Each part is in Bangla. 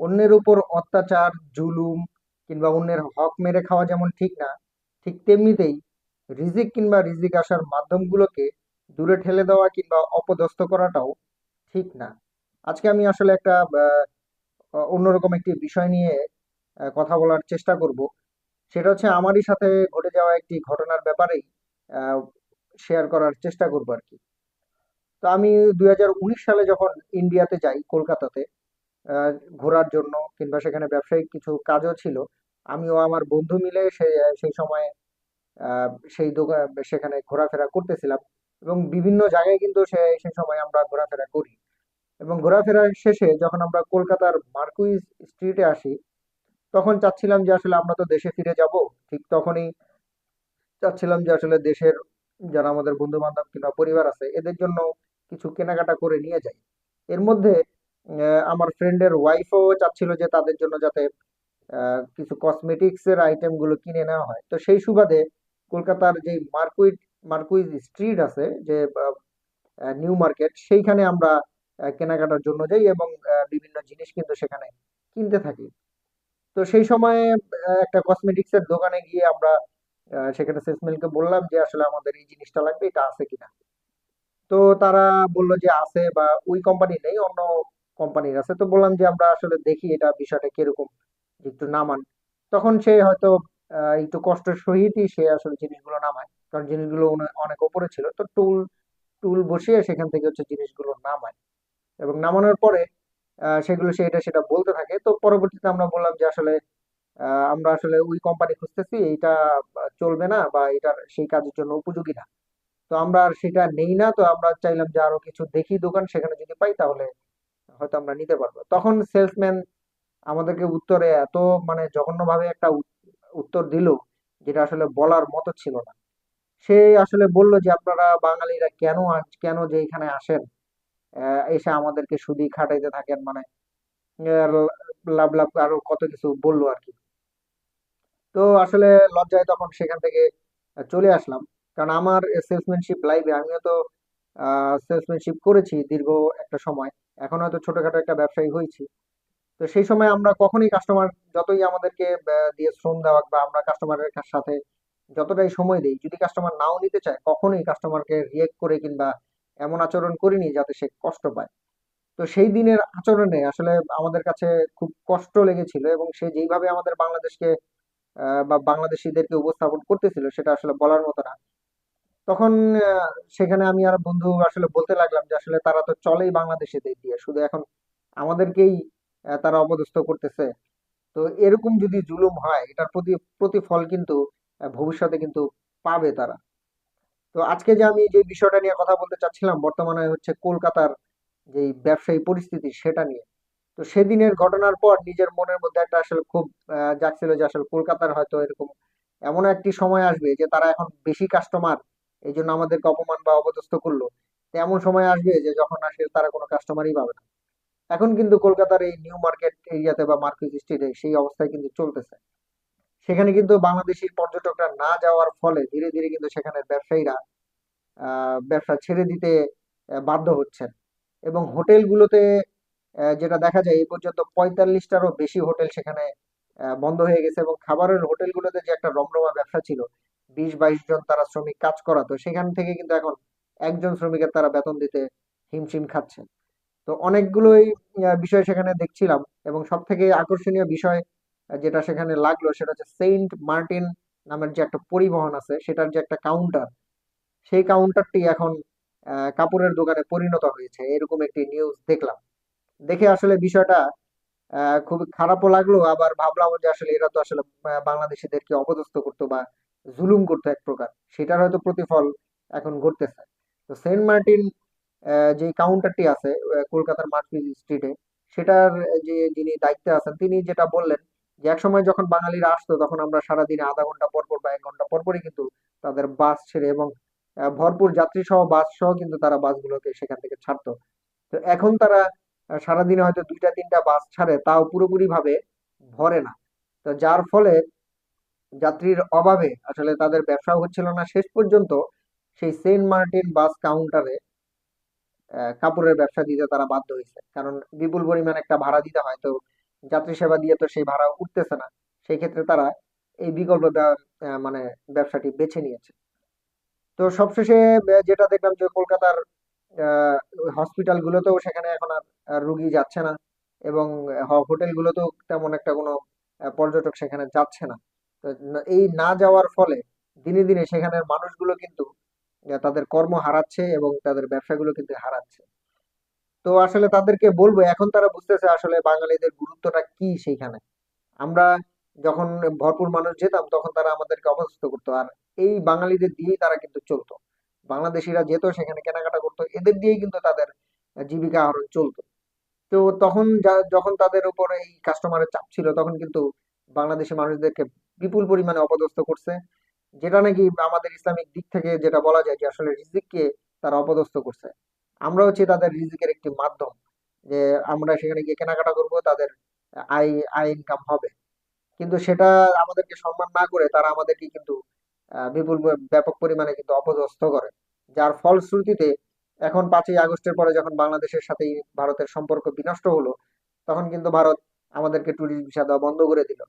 অন্যের উপর অত্যাচার, জুলুম কিংবা অন্যের হক মেরে খাওয়া যেমন ঠিক না, ঠিক তেমনিতেই রিজিক কিংবা রিজিক আসার মাধ্যমগুলোকে দূরে ঠেলে দেওয়া কিংবা অপদস্থ করাটাও ঠিক না। আজকে আমি আসলে একটা অন্যরকম একটি বিষয় নিয়ে কথা বলার চেষ্টা করব। সেটা হচ্ছে আমারই সাথে ঘটে যাওয়া একটি ঘটনার ব্যাপারেই শেয়ার করার চেষ্টা করব আর কি। তো আমি দুই হাজার উনিশ সালে যখন ইন্ডিয়াতে যাই, কলকাতাতে ঘোরার জন্য কিংবা সেখানে ব্যবসায়িক কিছু কাজও ছিল। আমিও আমার বন্ধু মিলে সেই সেই সময় সেই দোকান, সেখানে ঘোরাফেরা করতেছিলাম এবং বিভিন্ন জায়গায় কিন্তু সেই সময় আমরা ঘোরাফেরা করি। এবং ঘোরাফেরা শেষে যখন আমরা কলকাতার মার্কুইস স্ট্রিটে আসি, তখন চাচ্ছিলাম যে আসলে আমরা তো দেশে ফিরে যাব। ঠিক তখনই চাচ্ছিলাম যে আসলে দেশের যারা আমাদের বন্ধু বান্ধব কিংবা পরিবার আছে, এদের জন্য কিছু কেনাকাটা করে নিয়ে যাই। এর মধ্যে আমার ফ্রেন্ডের ওয়াইফও চাচ্ছিল যে তাদের জন্য যাতে কিছু কসমেটিক্স এর আইটেমগুলো কিনে নেওয়া হয়। তো সেই সুবাদে কলকাতার যে মার্কুইট মার্কুইজ স্ট্রিট আছে যে নিউ মার্কেট সেইখানে আমরা কেনাকাটার জন্য যাই এবং বিভিন্ন জিনিস কিন্তু সেখানে কিনতে থাকি। তো সেই সময় একটা কসমেটিক্স এর দোকানে গিয়ে আমরা সেখানে সেলসম্যানকে বললাম যে আসলে আমাদের এই জিনিসটা লাগবে, এটা আছে কিনা। তো তারা বলল যে আছে বা ওই কোম্পানি নেই, অন্য কোম্পানির আছে। তো বললাম যে আমরা আসলে দেখি এটা বিষয়টা কীরকম একটু নামান। তখন সে হয়তো একটু কষ্টের সহিতই সে আসলে জিনিসগুলো নামায়। কারণ জিনিসগুলো অনেক উপরে ছিল। তো টুল টুল বসিয়ে সেখান থেকে হচ্ছে জিনিসগুলো নামায়। এবং নামানোর পরে সেগুলো সে এটা সেটা বলতে থাকে। তো পরবর্তীতে আমরা বললাম যে আসলে আমরা আসলে ওই কোম্পানি খুঁজতেছি আহ, চলবে না বা এটা সেই কাজের জন্য উপযোগী না। তো আমরা আর সেটা নেই না। তো আমরা চাইলাম যে আরও কিছু দেখি দোকান সেখানে যদি পাই তাহলে হয়তো আমরা নিতে পারব। তখন সেলসম্যান আমাদেরকে উত্তরে এত মানে জঘন্যভাবে একটা উত্তর দিল যেটা আসলে বলার মতো ছিল না। সে আসলে বলল যে, আপনারা বাঙালিরা কেন কেন যে এখানে আসেন? এসে আমাদেরকে শুধু খাটাইতে থাকেন। মানে লাভ লাভ আরও কত কিছু বলল আর কি। তো আসলে লজ্জায় তখন সেখান থেকে চলে আসলাম। কারণ আমার সেলসম্যানশিপ লাইফে আমিও তো সেলসম্যানশিপ করেছি দীর্ঘ একটা সময়। এখন হয়তো ছোটখাটো একটা ব্যবসায়ী হয়েছি। তো সেই সময় আমরা কখনোই কাস্টমার যতই আমাদেরকে দিয়ে শ্রম দেওয়া বা আমরা কাস্টমারের সাথে যতটাই সময় দেই, যদি কাস্টমার নাও নিতে চায়, কখনোই কাস্টমারকে রিয়েক্ট করে কিংবা এমন আচরণ করিনি যাতে সে কষ্ট পায়। তো সেই দিনের আচরণে আসলে আমাদের কাছে খুব কষ্ট লেগেছিল এবং সে যেইভাবে আমাদের বাংলাদেশকে বা বাংলাদেশিদেরকে উপস্থাপন করতেছিল, সেটা আসলে বলার মতো না। তখন সেখানে আমি আর বন্ধু আসলে বলতে লাগলাম যে আসলে তারা তো চলেই বাংলাদেশিদের দিয়ে। শুধু এখন আমাদেরকেই তারা অপদস্থ করতেছে। তো এরকম যদি জুলুম হয়, এটার প্রতি, প্রতিফল কিন্তু ভবিষ্যতে কিন্তু পাবে তারা। তো আজকে যে আমি যে বিষয়টা নিয়ে কথা বলতে চাচ্ছিলাম, বর্তমানে হচ্ছে কলকাতার যে ব্যবসায়ী পরিস্থিতি সেটা নিয়ে। তো সেদিনের ঘটনার পর নিজের মনের মধ্যে একটা আসলে খুব জাগছিল যে আসলে কলকাতার হয়তো এরকম এমন একটি সময় আসবে যে তারা এখন বেশি কাস্টমার এই জন্য আমাদেরকে অপমান বা অপদস্থ করল। এমন সময় আসবে যে যখন আসলে তারা কোনো কাস্টমারই পাবে না। এখন কিন্তু কলকাতার এই নিউ মার্কেট এরিয়াতে বা মার্কেট স্ট্রিটে সেই অবস্থায় কিন্তু চলতেছে। সেখানে কিন্তু বাংলাদেশি পর্যটকরা না যাওয়ার ফলে ধীরে ধীরে কিন্তু সেখানের ব্যবসায়ীরা ব্যবসা ছেড়ে দিতে বাধ্য হচ্ছেন। এবং হোটেলগুলোতে যেটা দেখা যায় এই পর্যন্ত পঁয়তাল্লিশটারও বেশি হোটেল সেখানে বন্ধ হয়ে গেছে এবং খাবারের হোটেলগুলোতে যে একটা রমরমা ব্যবসা ছিল বিশ বাইশ জন তারা শ্রমিক কাজ করাতো, সেখান থেকে কিন্তু এখন একজন শ্রমিকের তারা বেতন দিতে হিমশিম খাচ্ছে তো অনেকগুলোই বিষয় সেখানে দেখছিলাম এবং সব থেকে আকর্ষণীয় বিষয় যেটা সেখানে লাগল সেটা হচ্ছে সেন্ট মার্টিন নামের যে একটা পরিবহন আছে, সেটার যে একটা কাউন্টার সেই কাউন্টারটি এখন কাপড়ের দোকানে পরিণত হয়েছে। এরকম একটি নিউজ দেখলাম। দেখে আসলে বিষয়টা খুবই খারাপও লাগল, আবার ভাবলাম যে আসলে এরা তো আসলে বাংলাদেশিদেরকে অপদস্থ করতো বা জুলুম করতো এক প্রকার। সেটার হয়তো প্রতিফল এখন ঘটতেছে। তো সেন্ট মার্টিন যে কাউন্টারটি আছে কলকাতার মার্কুইস স্ট্রিটে সেটার যে যিনি দায়িত্বে আছেন, তিনি যেটা বললেন যে এক সময় যখন বাঙালিরা আসতো, তখন আমরা সারাদিনে আধা ঘণ্টা পর পর বা এক ঘণ্টা পর পরই কিন্তু তাদের বাস ছেড়ে এবং ভরপুর যাত্রী সহ বাস সহ কিন্তু তারা বাসগুলোকে সেখান থেকে ছাড়তো। তো এখন তারা সারাদিনে হয়তো দুইটা, তিনটা বাস ছাড়ে, তাও পুরোপুরি ভাবে ভরে না। তো যার ফলে যাত্রীর অভাবে আসলে তাদের ব্যবসাও হচ্ছিল না। শেষ পর্যন্ত সেই সেন্ট মার্টিন বাস কাউন্টারে কাপড়ের ব্যবসা দিতে তারা বাধ্য হয়েছে। কারণ বিপুল পরিমাণ একটা ভাড়া দিতে হয়, তো যাত্রী সেবা দিয়ে তো সেই ভাড়া উঠতেছে না। সেই ক্ষেত্রে তারা এই বিকল্প মানে ব্যবসাটি বেছে নিয়েছে। তো সবশেষে যেটা দেখলাম যে কলকাতার হসপিটাল গুলোতেও সেখানে এখন আর রুগী যাচ্ছে না এবং হোটেল গুলোতেও তেমন একটা কোনো পর্যটক সেখানে যাচ্ছে ন- এই না যাওয়ার ফলে দিনে দিনে সেখানের মানুষগুলো কিন্তু তাদের কর্ম হারাচ্ছে এবং তাদের ব্যবসাগুলো কিন্তু হারাচ্ছে। তো আসলে তাদেরকে বলব, এখন তারা বুঝতেছে আসলে বাঙালিদের গুরুত্বটা কি সেইখানে। আমরা যখন ভরপুর মানুষ যেতাম, তখন তারা আমাদেরকে অপদস্থ করতো। আর এই বাঙালিদের দিয়েই তারা কিন্তু চলতো। বাংলাদেশিরা যেত, সেখানে কেনাকাটা করতো। এদের দিয়েই কিন্তু তাদের জীবিকা আহরণ চলতো। তো তখন যখন তাদের উপর এই কাস্টমারের চাপ ছিল, তখন কিন্তু বাংলাদেশি মানুষদেরকে বিপুল পরিমাণে অপদস্থ করছে, যেটা নাকি আমাদের ইসলামিক দিক থেকে যেটা বলা যায় যে আসলে রিজিককে তারা অপদস্থ করছে। আমরা হচ্ছে তাদের রিজিকের একটি মাধ্যম যে আমরা সেখানে গিয়ে কেনাকাটা করব, তাদের আয় আয় ইনকাম হবে। কিন্তু সেটা আমাদেরকে সম্মান না করে তারা আমাদেরকে কিন্তু বিপুল ব্যাপক পরিমাণে কিন্তু অপদস্থ করে। যার ফলশ্রুতিতে এখন পাঁচই আগস্টের পরে যখন বাংলাদেশের সাথে ভারতের সম্পর্ক বিনষ্ট হলো, তখন কিন্তু ভারত আমাদেরকে ট্যুরিস্ট ভিসা দেওয়া বন্ধ করে দিল।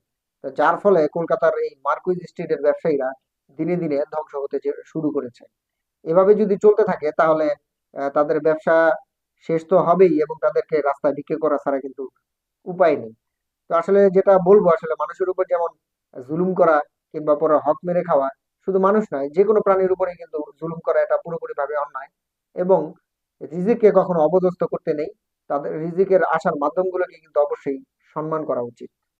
যার ফলে কলকাতার এই মার্কুইজ স্ট্রিটের ব্যবসায়ীরা দিনে দিনে ধ্বংস হতে শুরু করেছে। এভাবে যদি চলতে থাকে, তাহলে তাদের ব্যবসা শেষ তো হবেই এবং তাদেরকে রাস্তায় বিক্রি করা ছাড়া কিন্তু উপায় নেই। তো আসলে যেটা বলব, আসলে মানুষের উপর যেমন জুলুম করা কিংবা পরে হক মেরে খাওয়া শুধু মানুষ নয় যে কোনো প্রাণীর উপরে কিন্তু জুলুম করা এটা পুরোপুরি ভাবে অন্যায় এবং রিজিককে কখনো অপদস্থ করতে নেই। তাদের রিজিকের আসার মাধ্যমগুলোকে কিন্তু অবশ্যই সম্মান করা উচিত।